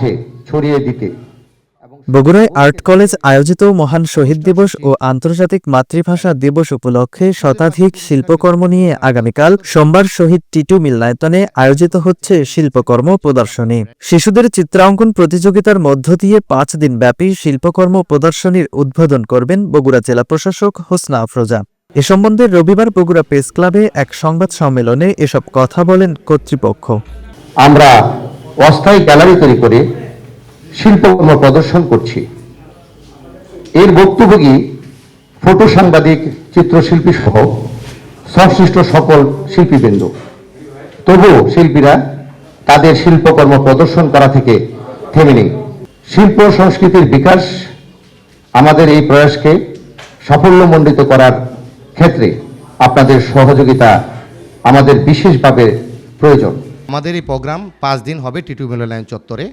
মাঝে ছড়িয়ে দিতে। বগুড়ায় আর্ট কলেজ আয়োজিত মহান শহীদ দিবস ও আন্তর্জাতিক মাতৃভাষা দিবস উপলক্ষে শতাধিক শিল্পকর্ম নিয়ে আগামীকাল সোমবার শহীদ টিটু মিলনায়তনে আয়োজিত হচ্ছে শিল্পকর্ম প্রদর্শনী। শিশুদের চিত্রাঙ্কন প্রতিযোগিতার মধ্য দিয়ে পাঁচ দিন ব্যাপী শিল্পকর্ম প্রদর্শনীর উদ্বোধন করবেন বগুড়া জেলা প্রশাসক হোসনা আফরোজা। এ সম্বন্ধে রবিবার বগুড়া প্রেস ক্লাবে এক সংবাদ সম্মেলনে এসব কথা বলেন কর্তৃপক্ষ। আমরা অস্থায়ী গ্যালারি তৈরি করে শিল্পকর্ম প্রদর্শন করছি। এর ভুক্তভোগী ফটো সাংবাদিক, চিত্রশিল্পী সহ সংশ্লিষ্ট সকল শিল্পীবৃন্দ। তবুও শিল্পীরা তাদের শিল্পকর্ম প্রদর্শন করা থেকে থেমে নেই। শিল্প সংস্কৃতির বিকাশ আমাদের এই প্রয়াসকে সাফল্যমণ্ডিত করার ক্ষেত্রে আপনাদের সহযোগিতা আমাদের বিশেষভাবে প্রয়োজন। আমাদের এই প্রোগ্রাম পাঁচ দিন হবে টিটু মেলোলায়ন চত্বরে।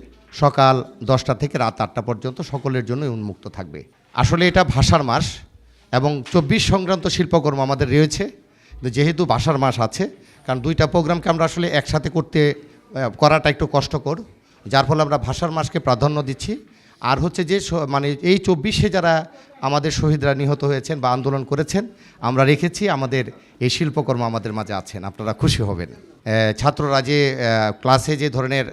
সকাল দশটা থেকে রাত আটটা পর্যন্ত সকলের জন্য উন্মুক্ত থাকবে। আসলে এটা ভাষার মাস এবং চব্বিশ সংক্রান্ত শিল্পকর্ম আমাদের রয়েছে। যেহেতু ভাষার মাস আছে, কারণ দুইটা প্রোগ্রামকে আমরা আসলে একসাথে করতে করাটা একটু কষ্টকর। যার ফলে আমরা ভাষার মাসকে প্রাধান্য দিচ্ছি। আর হচ্ছে যে মানে এই চব্বিশে যারা আমাদের শহীদরা নিহত হয়েছেন বা আন্দোলন করেছেন, আমরা রেখেছি আমাদের এই শিল্পকর্ম আমাদের মাঝে আছেন। আপনারা খুশি হবেন। ছাত্ররা যে ক্লাসে যে ধরনের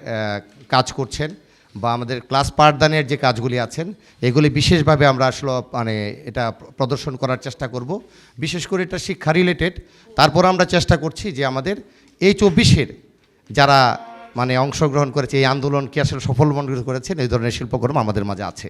কাজ করছেন বা আমাদের ক্লাস পাঠদানের যে কাজগুলি আছেন, এগুলি বিশেষভাবে আমরা আসলে মানে এটা প্রদর্শন করার চেষ্টা করব। বিশেষ করে এটা শিক্ষা রিলেটেড তারপর আমরা চেষ্টা করছি যে আমাদের এই চব্বিশের যারা মানে অংশগ্রহণ করেছে, এই আন্দোলনকে আসলে সফল মনে করেছেন? এই ধরনের শিল্পকর্ম আমাদের মাঝে আছে।